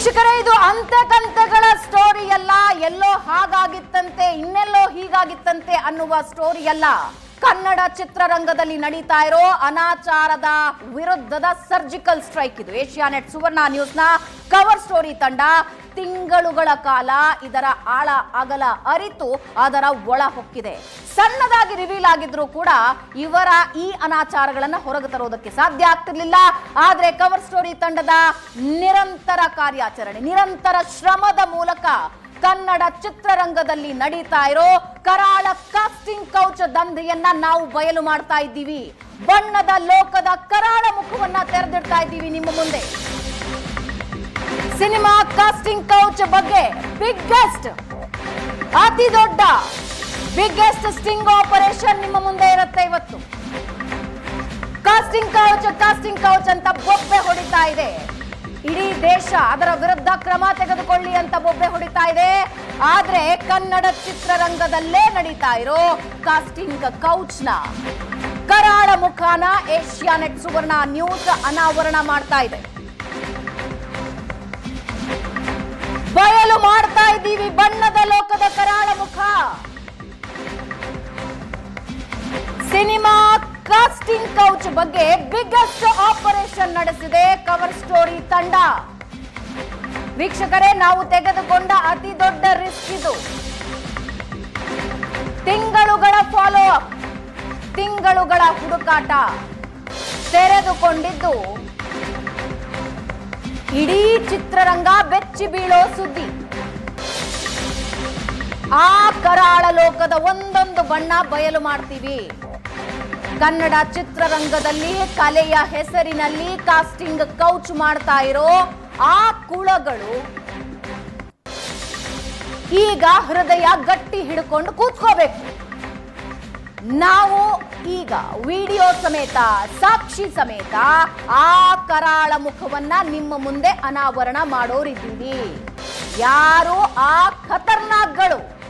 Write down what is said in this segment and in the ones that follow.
ವೀಕ್ಷಕರೇ, ಇದು ಅಂತಕಂತಗಳ ಸ್ಟೋರಿ ಅಲ್ಲ. ಎಲ್ಲೋ ಹಾಗಾಗಿತ್ತಂತೆ, ಇನ್ನೆಲ್ಲೋ ಹೀಗಾಗಿತ್ತಂತೆ ಅನ್ನುವ ಸ್ಟೋರಿ ಅಲ್ಲ. ಕನ್ನಡ ಚಿತ್ರರಂಗದಲ್ಲಿ ನಡೀತಾ ಇರೋ ಅನಾಚಾರದ ವಿರುದ್ಧದ ಸರ್ಜಿಕಲ್ ಸ್ಟ್ರೈಕ್ ಇದು. ಏಷ್ಯಾನೆಟ್ ಸುವರ್ಣ ನ್ಯೂಸ್ನ ಕವರ್ ಸ್ಟೋರಿ ತಂಡ ತಿಂಗಳುಗಳ ಕಾಲ ಇದರ ಆಳ ಅಗಲ ಅರಿತು ಅದರ ಒಳ ಹೊಕ್ಕಿದೆ. ಸಣ್ಣದಾಗಿ ರಿವೀಲ್ ಆಗಿದ್ರು ಕೂಡ ಇವರ ಈ ಅನಾಚಾರಗಳನ್ನ ಹೊರಗೆ ತರೋದಕ್ಕೆ ಸಾಧ್ಯ ಆಗ್ತಿರ್ಲಿಲ್ಲ. ಆದ್ರೆ ಕವರ್ ಸ್ಟೋರಿ ತಂಡದ ನಿರಂತರ ಕಾರ್ಯಾಚರಣೆ, ನಿರಂತರ ಶ್ರಮದ ಮೂಲಕ ಕನ್ನಡ ಚಿತ್ರರಂಗದಲ್ಲಿ ನಡೀತಾ ಇರೋ ಕರಾಳ ಕಾಸ್ಟಿಂಗ್ ಕೌಚ ದಂಧೆಯನ್ನ ನಾವು ಬಯಲು ಮಾಡ್ತಾ ಇದ್ದೀವಿ. ಬಣ್ಣದ ಲೋಕದ ಕರಾಳ ಮುಖವನ್ನ ತೆರೆದಿಡ್ತಾ ಇದ್ದೀವಿ ನಿಮ್ಮ ಮುಂದೆ. ಸಿನಿಮಾ ಕಾಸ್ಟಿಂಗ್ ಕೌಚ್ ಬಗ್ಗೆ ಬಿಗ್ಗೆಸ್ಟ್ ಅತಿ ದೊಡ್ಡ ಬಿಗ್ಗೆಸ್ಟ್ ಸ್ಟಿಂಗ್ ಆಪರೇಷನ್ ನಿಮ್ಮ ಮುಂದೆ ಇರುತ್ತೆ ಇವತ್ತು. ಕಾಸ್ಟಿಂಗ್ ಕೌಚ್ ಕಾಸ್ಟಿಂಗ್ ಕೌಚ್ ಅಂತ ಬೊಬ್ಬೆ ಹೊಡಿತಾ ಇದೆ. ಇಡೀ ದೇಶ ಅದರ ವಿರುದ್ಧ ಕ್ರಮ ತೆಗೆದುಕೊಳ್ಳಿ ಅಂತ ಬೊಬ್ಬೆ ಹೊಡಿತಾ ಇದೆ. ಆದ್ರೆ ಕನ್ನಡ ಚಿತ್ರರಂಗದಲ್ಲೇ ನಡೀತಾ ಇರೋ ಕಾಸ್ಟಿಂಗ್ ಕೌಚ್ನ ಕರಾಳ ಮುಖಾನ ಏಷ್ಯಾನೆಟ್ ಸುವರ್ಣ ನ್ಯೂಸ್ ಅನಾವರಣ ಮಾಡ್ತಾ ಇದೆ. ಬಯಲು ಮಾಡ್ತಾ ಇದ್ದೀವಿ ಬಣ್ಣದ ಲೋಕದ ಕರಾಳ ಮುಖ. ಸಿನಿಮಾ ಕಾಸ್ಟಿಂಗ್ ಕೌಚ್ ಬಗ್ಗೆ ಬಿಗ್ಗೆಸ್ಟ್ ಆಪರೇಷನ್ ನಡೆಸಿದೆ. ಕವರ್ ಸ್ಟೋರಿ ತಂಡ. ವೀಕ್ಷಕರೇ, ನಾವು ತೆಗೆದುಕೊಂಡ ಅತಿ ದೊಡ್ಡ ರಿಸ್ಕ್ ಇದು. ತಿಂಗಳುಗಳ ಫಾಲೋ ತಿಂಗಳುಗಳ ಹುಡುಕಾಟ ತೆರೆದುಕೊಂಡಿದ್ದು ಇಡೀ ಚಿತ್ರರಂಗ ಬೆಚ್ಚಿ ಬೀಳೋ ಸುದ್ದಿ. ಆ ಕರಾಳ ಲೋಕದ ಒಂದೊಂದು ಬಣ್ಣ ಬಯಲು ಮಾಡ್ತೀವಿ. ಕನ್ನಡ ಚಿತ್ರರಂಗದಲ್ಲಿ ಕಲೆಯ ಹೆಸರಿನಲ್ಲಿ ಕಾಸ್ಟಿಂಗ್ ಕೌಚ್ ಮಾಡ್ತಾ ಇರೋ ಆ ಕುಳಗಳು. ಈಗ ಹೃದಯ ಗಟ್ಟಿ ಹಿಡ್ಕೊಂಡು ಕೂತ್ಕೋಬೇಕು. ನಾವು ಈಗ ವಿಡಿಯೋ ಸಮೇತ, ಸಾಕ್ಷಿ ಸಮೇತ ಆ ಕರಾಳ ಮುಖವನ್ನ ನಿಮ್ಮ ಮುಂದೆ ಅನಾವರಣ ಮಾಡೋರಿದ್ದೀವಿ. ಯಾರು ಆ ಖತರ್ನಾಕ್ಗಳು?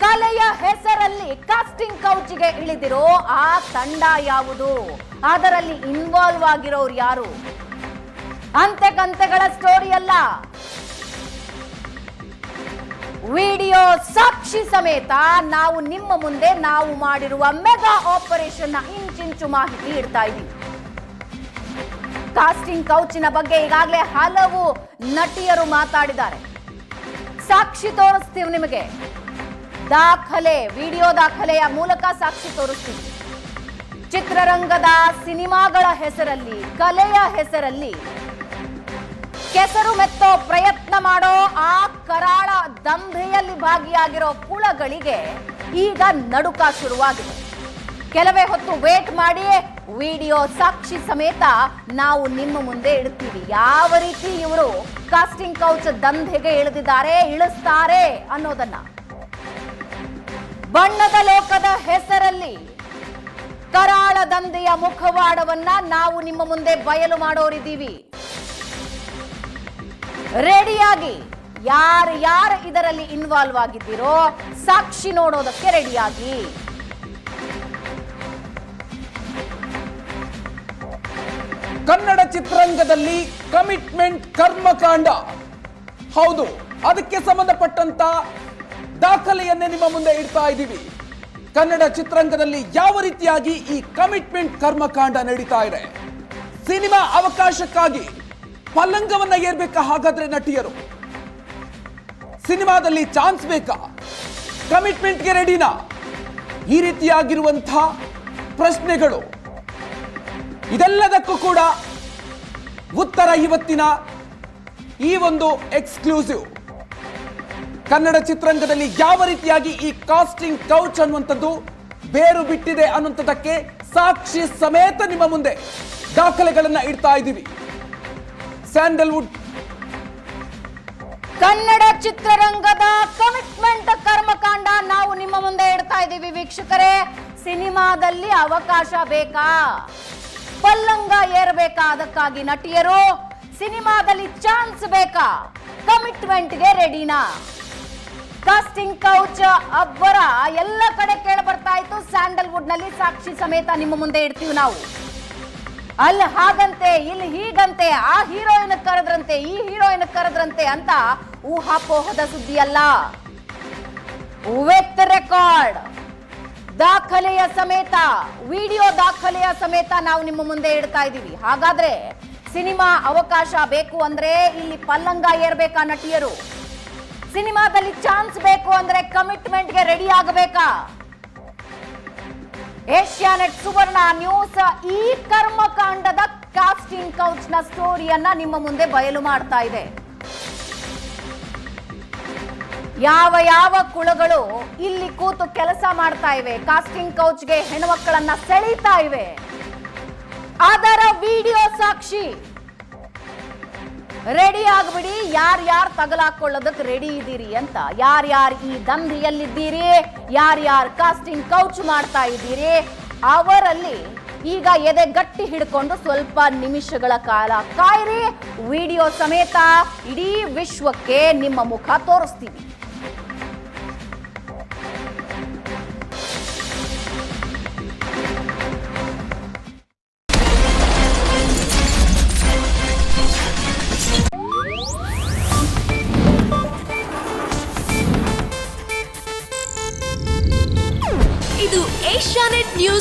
ಕಲೆಯ ಹೆಸರಲ್ಲಿ ಕಾಸ್ಟಿಂಗ್ ಕೌಚಿಗೆ ಇಳಿದಿರೋ ಆ ತಂಡ ಯಾವುದು? ಅದರಲ್ಲಿ ಇನ್ವಾಲ್ವ್ ಆಗಿರೋರು ಯಾರು? ಅಂತೆ ಕಂತೆಗಳ ಸ್ಟೋರಿ ಅಲ್ಲ. ವಿಡಿಯೋ ಸಾಕ್ಷಿ ಸಮೇತ ನಾವು ನಿಮ್ಮ ಮುಂದೆ ನಾವು ಮಾಡಿರುವ ಮೆಗಾ ಆಪರೇಷನ್ ಇಂಚಿಂಚು ಮಾಹಿತಿ ಇಡ್ತಾ ಇದ್ದೀವಿ. ಕಾಸ್ಟಿಂಗ್ ಕೌಚಿನ ಬಗ್ಗೆ ಈಗಾಗಲೇ ಹಲವು ನಟಿಯರು ಮಾತಾಡಿದ್ದಾರೆ. ಸಾಕ್ಷಿ ತೋರಿಸ್ತೀವಿ ನಿಮಗೆ. ದಾಖಲೆ, ವಿಡಿಯೋ ದಾಖಲೆಯ ಮೂಲಕ ಸಾಕ್ಷಿ ತೋರಿಸ್ತೀವಿ. ಚಿತ್ರರಂಗದ ಸಿನಿಮಾಗಳ ಹೆಸರಲ್ಲಿ, ಕಲೆಯ ಹೆಸರಲ್ಲಿ ಕೆಸರು ಮೆತ್ತೋ ಪ್ರಯತ್ನ ಮಾಡೋ ಆ ಕರಾಳ ದಂಧೆಯಲ್ಲಿ ಭಾಗಿಯಾಗಿರೋ ಕುಳಗಳಿಗೆ ಈಗ ನಡುಕ ಶುರುವಾಗಿದೆ. ಕೆಲವೇ ಹೊತ್ತು ವೇಟ್ ಮಾಡಿ ವಿಡಿಯೋ ಸಾಕ್ಷಿ ಸಮೇತ ನಾವು ನಿಮ್ಮ ಮುಂದೆ ಇಡ್ತೀವಿ ಯಾವ ರೀತಿ ಇವರು ಕಾಸ್ಟಿಂಗ್ ಕೌಚ್ ದಂಧೆಗೆ ಇಳಿದಿದ್ದಾರೆ, ಇಳಿಸ್ತಾರೆ ಅನ್ನೋದನ್ನ. ಬಣ್ಣದ ಲೋಕದ ಹೆಸರಲ್ಲಿ ಕರಾಳ ದಂಧೆಯ ಮುಖವಾಡವನ್ನ ನಾವು ನಿಮ್ಮ ಮುಂದೆ ಬಯಲು ಮಾಡೋರಿದ್ದೀವಿ. ರೆಡಿಯಾಗಿ. ಯಾರು ಯಾರು ಇದರಲ್ಲಿ ಇನ್ವಾಲ್ವ್ ಆಗಿದ್ದೀರೋ ಸಾಕ್ಷಿ ನೋಡೋದಕ್ಕೆ ರೆಡಿಯಾಗಿ. ಕನ್ನಡ ಚಿತ್ರರಂಗದಲ್ಲಿ ಕಮಿಟ್ಮೆಂಟ್ ಕರ್ಮಕಾಂಡ. ಹೌದು, ಅದಕ್ಕೆ ಸಂಬಂಧಪಟ್ಟಂತ ದಾಖಲೆಯನ್ನೇ ನಿಮ್ಮ ಮುಂದೆ ಇಡ್ತಾ ಇದ್ದೀವಿ. ಕನ್ನಡ ಚಿತ್ರರಂಗದಲ್ಲಿ ಯಾವ ರೀತಿಯಾಗಿ ಈ ಕಮಿಟ್ಮೆಂಟ್ ಕರ್ಮಕಾಂಡ ನಡೀತಾ ಇದೆ? ಸಿನಿಮಾ ಅವಕಾಶಕ್ಕಾಗಿ ಪಲ್ಲಂಗವನ್ನ ಏರ್ಬೇಕಾ ಹಾಗಾದ್ರೆ ನಟಿಯರು? ಸಿನಿಮಾದಲ್ಲಿ ಚಾನ್ಸ್ ಬೇಕಾ? ಕಮಿಟ್ಮೆಂಟ್ಗೆ ರೆಡಿನಾ? ಈ ರೀತಿಯಾಗಿರುವಂತಹ ಪ್ರಶ್ನೆಗಳು. ಇದೆಲ್ಲದಕ್ಕೂ ಕೂಡ ಉತ್ತರ ಇವತ್ತಿನ ಈ ಒಂದು ಎಕ್ಸ್ಕ್ಲೂಸಿವ್. ಕನ್ನಡ ಚಿತ್ರರಂಗದಲ್ಲಿ ಯಾವ ರೀತಿಯಾಗಿ ಈ ಕಾಸ್ಟಿಂಗ್ ಕೌಚ್ ಅನ್ನುವಂಥದ್ದು ಬೇರು ಬಿಟ್ಟಿದೆ ಅನ್ನುವಂಥದ್ದಕ್ಕೆ ಸಾಕ್ಷಿ ಸಮೇತ ನಿಮ್ಮ ಮುಂದೆ ದಾಖಲೆಗಳನ್ನು ಇಡ್ತಾ ಇದ್ದೀವಿ. ಸ್ಯಾಂಡಲ್ವುಡ್. ಕನ್ನಡ ಚಿತ್ರರಂಗದ ಕಮಿಟ್ಮೆಂಟ್ ಕರ್ಮಕಾಂಡ ನಾವು ನಿಮ್ಮ ಮುಂದೆ ಇಡ್ತಾ ಇದ್ದೀವಿ ವೀಕ್ಷಕರೇ. ಸಿನಿಮಾದಲ್ಲಿ ಅವಕಾಶ ಬೇಕಾ? ಪಲ್ಲಂಗ ಏರ್ಬೇಕಾ? ಅದಕ್ಕಾಗಿ ನಟಿಯರು, ಸಿನಿಮಾದಲ್ಲಿ ಚಾನ್ಸ್ ಬೇಕಾ? ಕಮಿಟ್ಮೆಂಟ್ಗೆ ರೆಡಿನಾ ಕಾಸ್ಟಿಂಗ್ ಕೌಚ್ ಅಬ್ಬರ ಎಲ್ಲ ಕಡೆ ಕೇಳ ಬರ್ತಾ ಇತ್ತು. ಸ್ಯಾಂಡಲ್ವುಡ್ನಲ್ಲಿ ಸಾಕ್ಷಿ ಸಮೇತ ನಿಮ್ಮ ಮುಂದೆ ಇಡ್ತೀವಿ ನಾವು. ಅಲ್ಲಿ ಹಾಗಂತೆ, ಇಲ್ಲಿ ಹೀಗಂತೆ, ಆ ಹೀರೋಯಿನ್ ಕರೆದ್ರಂತೆ, ಈ ಹೀರೋಯಿನ್ ಕರೆದ್ರಂತೆ ಅಂತ ಊಹಾಪೋಹದ ಸುದ್ದಿ ಅಲ್ಲ ವಿತ್ ರೆಕಾರ್ಡ್ ದಾಖಲೆಯ ಸಮೇತ ವಿಡಿಯೋ ದಾಖಲೆಯ ಸಮೇತ ನಾವು ನಿಮ್ಮ ಮುಂದೆ ಇಡ್ತಾ ಇದ್ದೀವಿ. ಹಾಗಾದ್ರೆ ಸಿನಿಮಾ ಅವಕಾಶ ಬೇಕು ಅಂದ್ರೆ ಇಲ್ಲಿ ಪಲ್ಲಂಗ ಏರ್ಬೇಕಾ ನಟಿಯರು? ಸಿನಿಮಾದಲ್ಲಿ ಚಾನ್ಸ್ ಬೇಕು ಅಂದ್ರೆ ಕಮಿಟ್ಮೆಂಟ್ಗೆ ರೆಡಿ ಆಗಬೇಕಾ? ಏಷ್ಯಾನೆಟ್ ಸುವರ್ಣ ನ್ಯೂಸ್ ಈ ಕರ್ಮಕಾಂಡದ ಕಾಸ್ಟಿಂಗ್ ಕೌಚ್ನ ಸ್ಟೋರಿಯನ್ನ ನಿಮ್ಮ ಮುಂದೆ ಬಯಲು ಮಾಡ್ತಾ ಇದೆ. ಯಾವ ಯಾವ ಕುಳಗಳು ಇಲ್ಲಿ ಕೂತು ಕೆಲಸ ಮಾಡ್ತಾ ಇವೆ? ಕಾಸ್ಟಿಂಗ್ ಕೌಚ್ಗೆ ಹೆಣ್ಮಕ್ಕಳನ್ನ ಸೆಳೀತಾ ಇವೆ. ಅದರ ವಿಡಿಯೋ ಸಾಕ್ಷಿ ರೆಡಿ ಆಗ್ಬಿಡಿ ಯಾರ್ಯಾರು ತಗಲಾಕೊಳ್ಳೋದಕ್ಕೆ ರೆಡಿ ಇದ್ದೀರಿ ಅಂತ. ಯಾರ್ಯಾರು ಈ ದಂಧೆಯಲ್ಲಿದ್ದೀರಿ ಯಾರ್ಯಾರು ಕಾಸ್ಟಿಂಗ್ ಕೌಚ್ ಮಾಡ್ತಾ ಇದ್ದೀರಿ ಅವರಲ್ಲಿ ಈಗ ಎದೆ ಗಟ್ಟಿ ಹಿಡ್ಕೊಂಡು ಸ್ವಲ್ಪ ನಿಮಿಷಗಳ ಕಾಲ ಕಾಯಿರಿ. ವಿಡಿಯೋ ಸಮೇತ ಇಡೀ ವಿಶ್ವಕ್ಕೆ ನಿಮ್ಮ ಮುಖ ತೋರಿಸ್ತೀವಿ.